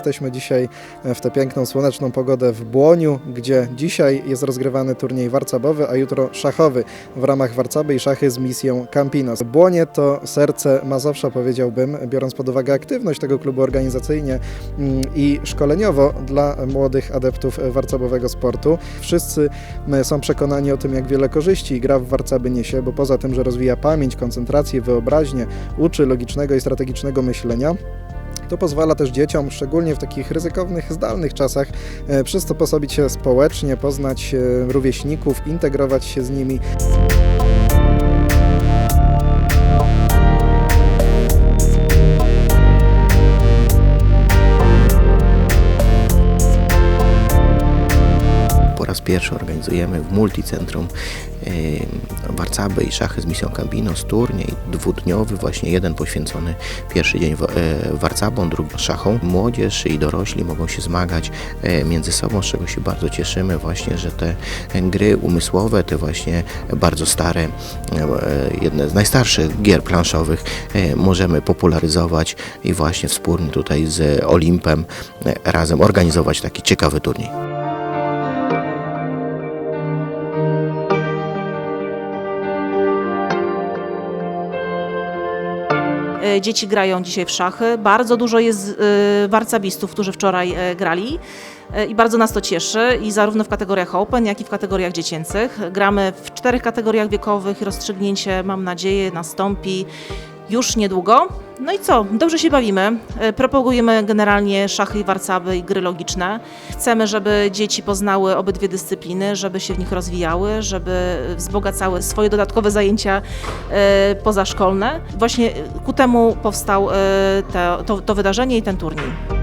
Jesteśmy dzisiaj w tę piękną, słoneczną pogodę w Błoniu, gdzie dzisiaj jest rozgrywany turniej warcabowy, a jutro szachowy w ramach warcaby i szachy z misją Campinos. Błonie to serce Mazowsza, powiedziałbym, biorąc pod uwagę aktywność tego klubu organizacyjnie mm, i szkoleniowo dla młodych adeptów warcabowego sportu. Wszyscy m, są przekonani o tym, jak wiele korzyści gra w warcaby niesie, bo poza tym, że rozwija pamięć, koncentrację, wyobraźnię, uczy logicznego i strategicznego myślenia, to pozwala też dzieciom, szczególnie w takich ryzykownych, zdalnych czasach, e, przysposobić się społecznie, poznać e, rówieśników, integrować się z nimi. Pierwszy organizujemy w multicentrum warcaby i szachy z misją Campinos turniej dwudniowy, właśnie jeden poświęcony pierwszy dzień e, warcabom, drugi szachom. Młodzież i dorośli mogą się zmagać e, między sobą, z czego się bardzo cieszymy właśnie, że te gry umysłowe, te właśnie bardzo stare, e, jedne z najstarszych gier planszowych możemy popularyzować i właśnie wspólnie tutaj z Olimpem razem organizować taki ciekawy turniej. Dzieci grają dzisiaj w szachy. Bardzo dużo jest e, warcabistów, którzy wczoraj e, grali E, i bardzo nas to cieszy. I zarówno w kategoriach Open, jak i w kategoriach dziecięcych. Gramy w czterech kategoriach wiekowych. Rozstrzygnięcie, mam nadzieję, nastąpi już niedługo. No i co? Dobrze się bawimy. E, Propagujemy generalnie szachy i warcaby i gry logiczne. Chcemy, żeby dzieci poznały obydwie dyscypliny, żeby się w nich rozwijały, żeby wzbogacały swoje dodatkowe zajęcia e, pozaszkolne. Właśnie ku temu powstał e, to, to wydarzenie i ten turniej.